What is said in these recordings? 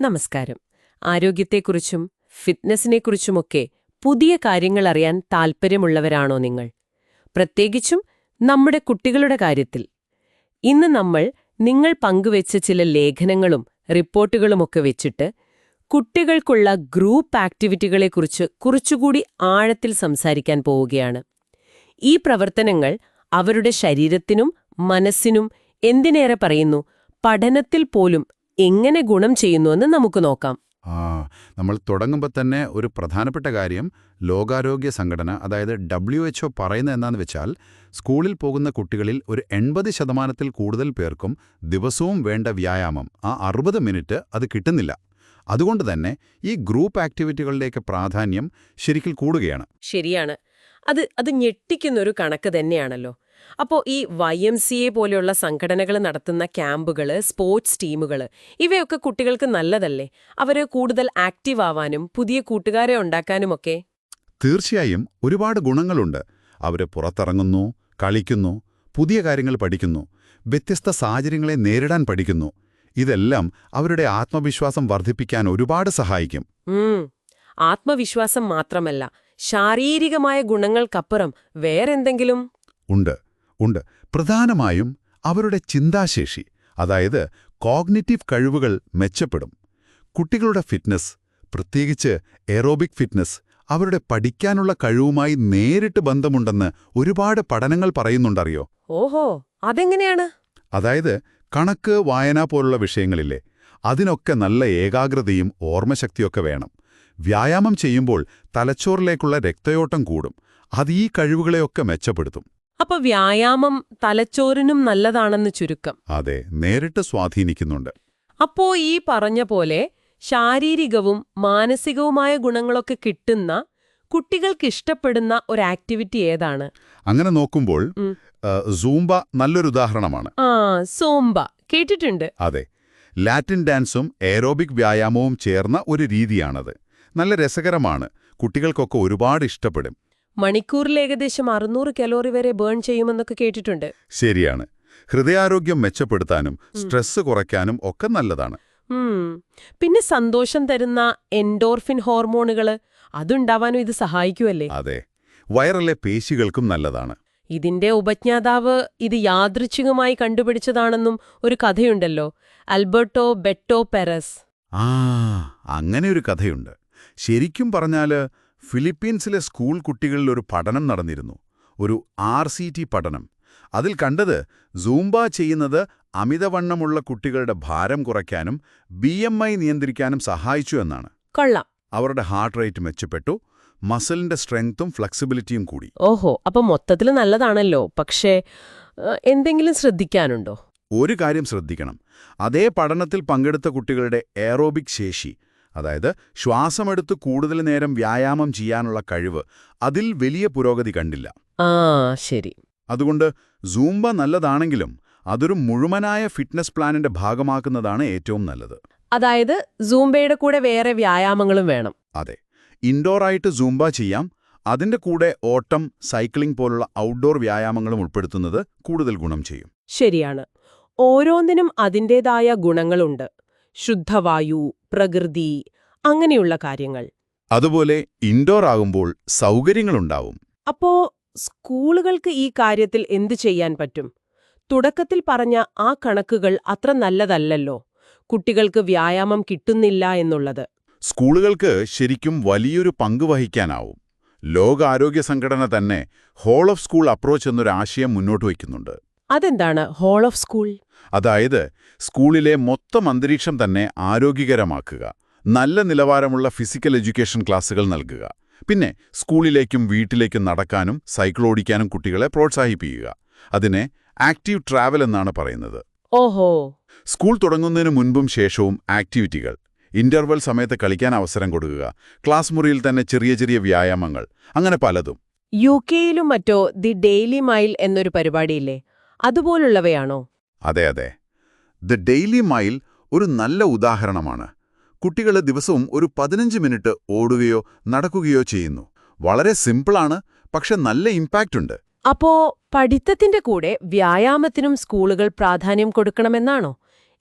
നമസ്കാരം. ആരോഗ്യത്തെക്കുറിച്ചും ഫിറ്റ്നസിനെക്കുറിച്ചുമൊക്കെ പുതിയ കാര്യങ്ങൾ അറിയാൻ താൽപ്പര്യമുള്ളവരാണോ നിങ്ങൾ? പ്രത്യേകിച്ചും നമ്മുടെ കുട്ടികളുടെ കാര്യത്തിൽ. ഇന്ന് നമ്മൾ നിങ്ങൾ പങ്കുവെച്ച ചില ലേഖനങ്ങളും റിപ്പോർട്ടുകളുമൊക്കെ വെച്ചിട്ട് കുട്ടികൾക്കുള്ള ഗ്രൂപ്പ് ആക്ടിവിറ്റികളെക്കുറിച്ച് കുറച്ചുകൂടി ആഴത്തിൽ സംസാരിക്കാൻ പോവുകയാണ്. ഈ പ്രവർത്തനങ്ങൾ അവരുടെ ശരീരത്തിനും മനസ്സിനും എന്തിനേറെ പറയുന്നു? പഠനത്തിൽ പോലും എങ്ങനെ ഗുണം ചെയ്യുന്നുവെന്ന് നമുക്ക് നോക്കാം. ആ നമ്മൾ തുടങ്ങുമ്പോൾ തന്നെ ഒരു പ്രധാനപ്പെട്ട കാര്യം ലോകാരോഗ്യ സംഘടന അതായത് ഡബ്ല്യു എച്ച്ഒ പറയുന്നത് എന്താണെന്ന് വെച്ചാൽ സ്കൂളിൽ പോകുന്ന കുട്ടികളിൽ ഒരു എൺപത് ശതമാനത്തിൽ കൂടുതൽ പേർക്കും ദിവസവും വേണ്ട വ്യായാമം ആ അറുപത് മിനിറ്റ് അത് കിട്ടുന്നില്ല. അതുകൊണ്ട് തന്നെ ഈ ഗ്രൂപ്പ് ആക്ടിവിറ്റികളിലേക്ക് പ്രാധാന്യം ശരിക്കും കൂടുകയാണ്. ശരിയാണ്. അത് അത് ഞെട്ടിക്കുന്നൊരു കണക്ക് തന്നെയാണല്ലോ. അപ്പോൾ ഈ വൈ എം സി എ പോലെയുള്ള സംഘടനകൾ നടത്തുന്ന ക്യാമ്പുകൾ സ്പോർട്സ് ടീമുകൾ ഇവയൊക്കെ കുട്ടികൾക്ക് നല്ലതല്ലേ? അവർ കൂടുതൽ ആക്റ്റീവ് ആവാനും പുതിയ കൂട്ടുകാരെ ഉണ്ടാക്കാനുമൊക്കെ? തീർച്ചയായും ഒരുപാട് ഗുണങ്ങളുണ്ട്. അവർ പുറത്തിറങ്ങുന്നു കളിക്കുന്നു പുതിയ കാര്യങ്ങൾ പഠിക്കുന്നു വ്യത്യസ്ത സാഹചര്യങ്ങളെ നേരിടാൻ പഠിക്കുന്നു. ഇതെല്ലാം അവരുടെ ആത്മവിശ്വാസം വർദ്ധിപ്പിക്കാൻ ഒരുപാട് സഹായിക്കും. ആത്മവിശ്വാസം മാത്രമല്ല ശാരീരികമായ ഗുണങ്ങൾക്കപ്പുറം വേറെന്തെങ്കിലും? ഉണ്ട്. ഉണ്ട്. പ്രധാനമായും അവരുടെ ചിന്താശേഷി അതായത് കോഗ്നിറ്റീവ് കഴിവുകൾ മെച്ചപ്പെടും. കുട്ടികളുടെ ഫിറ്റ്നസ് പ്രത്യേകിച്ച് എറോബിക് ഫിറ്റ്നസ് അവരുടെ പഠിക്കാനുള്ള കഴിവുമായി നേരിട്ട് ബന്ധമുണ്ടെന്ന് ഒരുപാട് പഠനങ്ങൾ പറയുന്നുണ്ടറിയോ? ഓഹോ അതെങ്ങനെയാണ്? അതായത് കണക്ക് വായന പോലുള്ള വിഷയങ്ങളില്ലേ അതിനൊക്കെ നല്ല ഏകാഗ്രതയും ഓർമ്മശക്തിയൊക്കെ വേണം. വ്യായാമം ചെയ്യുമ്പോൾ തലച്ചോറിലേക്കുള്ള രക്തയോട്ടം കൂടും. അത് ഈ കഴിവുകളെയൊക്കെ മെച്ചപ്പെടുത്തും. അപ്പൊ വ്യായാമം തലച്ചോറിനും നല്ലതാണെന്ന് ചുരുക്കം. അതെ നേരിട്ട് സ്വാധീനിക്കുന്നുണ്ട്. അപ്പോ ഈ പറഞ്ഞ പോലെ ശാരീരികവും മാനസികവുമായ ഗുണങ്ങളൊക്കെ കിട്ടുന്ന കുട്ടികൾക്ക് ഇഷ്ടപ്പെടുന്ന ഒരു ആക്ടിവിറ്റി ഏതാണ്? അങ്ങനെ നോക്കുമ്പോൾ. സൂംബ നല്ലൊരു ഉദാഹരണമാണ്. ആ സോംബ. കേട്ടിട്ടുണ്ട്. അതെ. ലാറ്റിൻ ഡാൻസും എയറോബിക് വ്യായാമവും ചേർന്ന ഒരു രീതിയാണത്. നല്ല രസകരമാണ്. കുട്ടികൾക്കൊക്കെ ഒരുപാട് ഇഷ്ടപ്പെടും. മണിക്കൂറിൽ ഏകദേശം അറുന്നൂറ് കലോറി വരെ ബേൺ ചെയ്യുമെന്നൊക്കെ കേട്ടിട്ടുണ്ട്. ശരിയാണ്. ഹൃദയാരോഗ്യം മെച്ചപ്പെടുത്താനും സ്ട്രെസ് കുറയ്ക്കാനും ഒക്കെ നല്ലതാണ്. പിന്നെ സന്തോഷം തരുന്ന എൻഡോർഫിൻ ഹോർമോണുകൾ അതുണ്ടാവാനും ഇത് സഹായിക്കുമല്ലേ അതെ. വയറിലെ പേശികൾക്കും നല്ലതാണ്. ഇതിന്റെ ഉപജ്ഞാതാവ് ഇത് യാദൃച്ഛികമായി കണ്ടുപിടിച്ചതാണെന്നും ഒരു കഥയുണ്ടല്ലോ. അൽബർട്ടോ ബെട്ടോ പെറസ് ആ അങ്ങനെ ഒരു കഥയുണ്ട്. ശരിക്കും പറഞ്ഞാൽ ഫിലിപ്പീൻസിലെ സ്കൂൾ കുട്ടികളിൽ ഒരു പഠനം നടന്നിരുന്നു. ഒരു ആർ സി ടി പഠനം. അതിൽ കണ്ടത് സൂംബ ചെയ്യുന്നത് അമിതവണ്ണമുള്ള കുട്ടികളുടെ ഭാരം കുറയ്ക്കാനും ബി എം ഐ നിയന്ത്രിക്കാനും സഹായിച്ചു എന്നാണ്. കൊള്ളാം. അവരുടെ ഹാർട്ട് റേറ്റ് മെച്ചപ്പെട്ടു. മസിലിന്റെ സ്ട്രെങ്ത്തും ഫ്ലെക്സിബിലിറ്റിയും കൂടി. ഓഹോ അപ്പൊ മൊത്തത്തിൽ നല്ലതാണല്ലോ. പക്ഷേ എന്തെങ്കിലും ശ്രദ്ധിക്കാനുണ്ടോ? ഒരു കാര്യം ശ്രദ്ധിക്കണം. അതേ പഠനത്തിൽ പങ്കെടുത്ത കുട്ടികളുടെ എയറോബിക് ശേഷി അതായത് ശ്വാസമെടുത്ത് കൂടുതൽ നേരം വ്യായാമം ചെയ്യാനുള്ള കഴിവ് അതിൽ വലിയ പുരോഗതി കണ്ടില്ല. ആ ശരി. അതുകൊണ്ട് സൂംബ നല്ലതാണെങ്കിലും അതൊരു മുഴുവനായ ഫിറ്റ്നസ് പ്ലാനിന്റെ ഭാഗമാക്കുന്നതാണ് ഏറ്റവും നല്ലത്. അതായത് സൂംബയുടെ കൂടെ വേറെ വ്യായാമങ്ങളും വേണം. അതെ. ഇൻഡോർ ആയിട്ട് സൂംബ ചെയ്യാം. അതിന്റെ കൂടെ ഓട്ടം സൈക്ലിംഗ് പോലുള്ള ഔട്ട്ഡോർ വ്യായാമങ്ങളും ഉൾപ്പെടുത്തുന്നത് കൂടുതൽ ഗുണം ചെയ്യും. ശരിയാണ്. ഓരോന്നിനും അതിന്റെതായ ഗുണങ്ങളുണ്ട്. ശുദ്ധവായു പ്രകൃതി അങ്ങനെയുള്ള കാര്യങ്ങൾ. അതുപോലെ ഇൻഡോർ ആകുമ്പോൾ സൗകര്യങ്ങളുണ്ടാവും. അപ്പോ സ്കൂളുകൾക്ക് ഈ കാര്യത്തിൽ എന്തു ചെയ്യാൻ പറ്റും? തുടക്കത്തിൽ പറഞ്ഞ ആ കണക്കുകൾ അത്ര നല്ലതല്ലല്ലോ. കുട്ടികൾക്ക് വ്യായാമം കിട്ടുന്നില്ല എന്നുള്ളത്. സ്കൂളുകൾക്ക് ശരിക്കും വലിയൊരു പങ്ക് വഹിക്കാനാവും. ലോകാരോഗ്യ സംഘടന തന്നെ ഹോൾ ഓഫ് സ്കൂൾ അപ്രോച്ച് എന്നൊരു ആശയം മുന്നോട്ട് വയ്ക്കുന്നുണ്ട്. അതെന്താണ് ഹോൾ ഓഫ് സ്കൂൾ അതായത് സ്കൂളിലെ മൊത്തം അന്തരീക്ഷം തന്നെ ആരോഗ്യകരമാക്കുക നല്ല നിലവാരമുള്ള ഫിസിക്കൽ എഡ്യൂക്കേഷൻ ക്ലാസ്സുകൾ നൽകുക പിന്നെ സ്കൂളിലേക്കും വീട്ടിലേക്കും നടക്കാനും സൈക്കിൾ ഓടിക്കാനും കുട്ടികളെ പ്രോത്സാഹിപ്പിക്കുക. അതിനെ ആക്റ്റീവ് ട്രാവൽ എന്നാണ് പറയുന്നത്. ഓഹോ. സ്കൂൾ തുടങ്ങുന്നതിന് മുൻപും ശേഷവും ആക്ടിവിറ്റികൾ. ഇന്റർവൽ സമയത്ത് കളിക്കാൻ അവസരം കൊടുക്കുക ക്ലാസ് മുറിയിൽ തന്നെ ചെറിയ ചെറിയ വ്യായാമങ്ങൾ അങ്ങനെ പലതും. യു കെയിലും മറ്റോ ദി ഡെയിലി മൈൽ എന്നൊരു പരിപാടിയില്ലേ? അതുപോലുള്ളവയാണോ? അതെ അതെ. ദ ഡെയിലി മൈൽ ഒരു നല്ല ഉദാഹരണമാണ്. കുട്ടികൾ ദിവസവും ഒരു പതിനഞ്ച് മിനിറ്റ് ഓടുകയോ നടക്കുകയോ ചെയ്യുന്നു. വളരെ സിമ്പിളാണ് പക്ഷെ നല്ല ഇമ്പാക്റ്റ് ഉണ്ട്. അപ്പോ പഠിത്തത്തിന്റെ കൂടെ വ്യായാമത്തിനും സ്കൂളുകൾ പ്രാധാന്യം കൊടുക്കണമെന്നാണോ?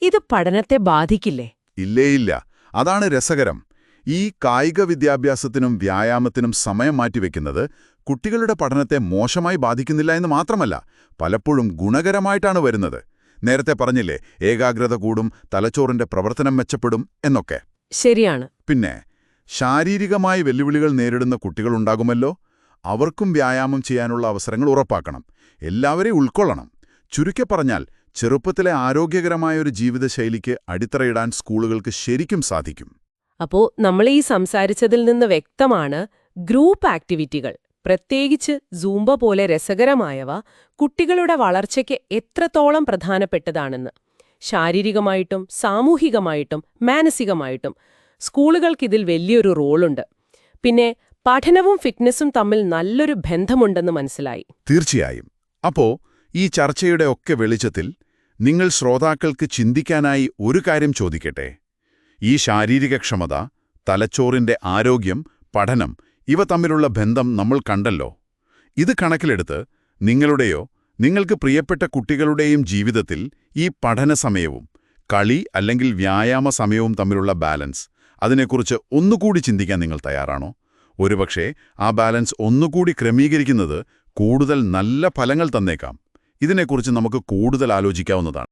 ഇത് പഠനത്തെ ബാധിക്കില്ലേ? ഇല്ലേ ഇല്ല. അതാണ് രസകരം. ഈ കായിക വിദ്യാഭ്യാസത്തിനും വ്യായാമത്തിനും സമയം മാറ്റിവെക്കുന്നത് കുട്ടികളുടെ പഠനത്തെ മോശമായി ബാധിക്കുന്നില്ല എന്ന് മാത്രമല്ല പലപ്പോഴും ഗുണകരമായിട്ടാണ് വരുന്നത്. നേരത്തെ പറഞ്ഞില്ലേ ഏകാഗ്രത കൂടും തലച്ചോറിന്റെ പ്രവർത്തനം മെച്ചപ്പെടും എന്നൊക്കെ. ശരിയാണ്. പിന്നെ ശാരീരികമായി വെല്ലുവിളികൾ നേരിടുന്ന കുട്ടികളുണ്ടാകുമല്ലോ. അവർക്കും വ്യായാമം ചെയ്യാനുള്ള അവസരങ്ങൾ ഉറപ്പാക്കണം. എല്ലാവരെയും ഉൾക്കൊള്ളണം. ചുരുക്കി പറഞ്ഞാൽ ചെറുപ്പത്തിലെ ആരോഗ്യകരമായ ഒരു ജീവിതശൈലിക്ക് അടിത്തറയിടാൻ സ്കൂളുകൾക്ക് ശരിക്കും സാധിക്കും. അപ്പോ നമ്മൾ ഈ സംസാരിച്ചതിൽ നിന്ന് വ്യക്തമാണ് ഗ്രൂപ്പ് ആക്ടിവിറ്റികൾ. പ്രത്യേകിച്ച് സൂംബ പോലെ രസകരമായവ കുട്ടികളുടെ വളർച്ചയ്ക്ക് എത്രത്തോളം പ്രധാനപ്പെട്ടതാണെന്ന്. ശാരീരികമായിട്ടും സാമൂഹികമായിട്ടും മാനസികമായിട്ടും സ്കൂളുകൾക്കിതിൽ വലിയൊരു റോളുണ്ട്. പിന്നെ പഠനവും ഫിറ്റ്നസും തമ്മിൽ നല്ലൊരു ബന്ധമുണ്ടെന്ന് മനസ്സിലായി. തീർച്ചയായും. അപ്പോ ഈ ചർച്ചയുടെ ഒക്കെ വെളിച്ചത്തിൽ നിങ്ങൾ ശ്രോതാക്കൾക്ക് ചിന്തിക്കാനായി ഒരു കാര്യം ചോദിക്കട്ടെ? ഈ ശാരീരികക്ഷമത തലച്ചോറിന്റെ ആരോഗ്യം പഠനം ഇവ തമ്മിലുള്ള ബന്ധം നമ്മൾ കണ്ടല്ലോ. ഇത് കണക്കിലെടുത്ത് നിങ്ങളുടെയോ നിങ്ങൾക്ക് പ്രിയപ്പെട്ട കുട്ടികളുടെയും ജീവിതത്തിൽ ഈ പഠന സമയവും കളി അല്ലെങ്കിൽ വ്യായാമ സമയവും തമ്മിലുള്ള ബാലൻസ് അതിനെക്കുറിച്ച് ഒന്നുകൂടി ചിന്തിക്കാൻ നിങ്ങൾ തയ്യാറാണോ? ഒരുപക്ഷെ ആ ബാലൻസ് ഒന്നുകൂടി ക്രമീകരിക്കുന്നത് കൂടുതൽ നല്ല ഫലങ്ങൾ തന്നേക്കാം. ഇതിനെക്കുറിച്ച് നമുക്ക് കൂടുതൽ ആലോചിക്കാവുന്നതാണ്.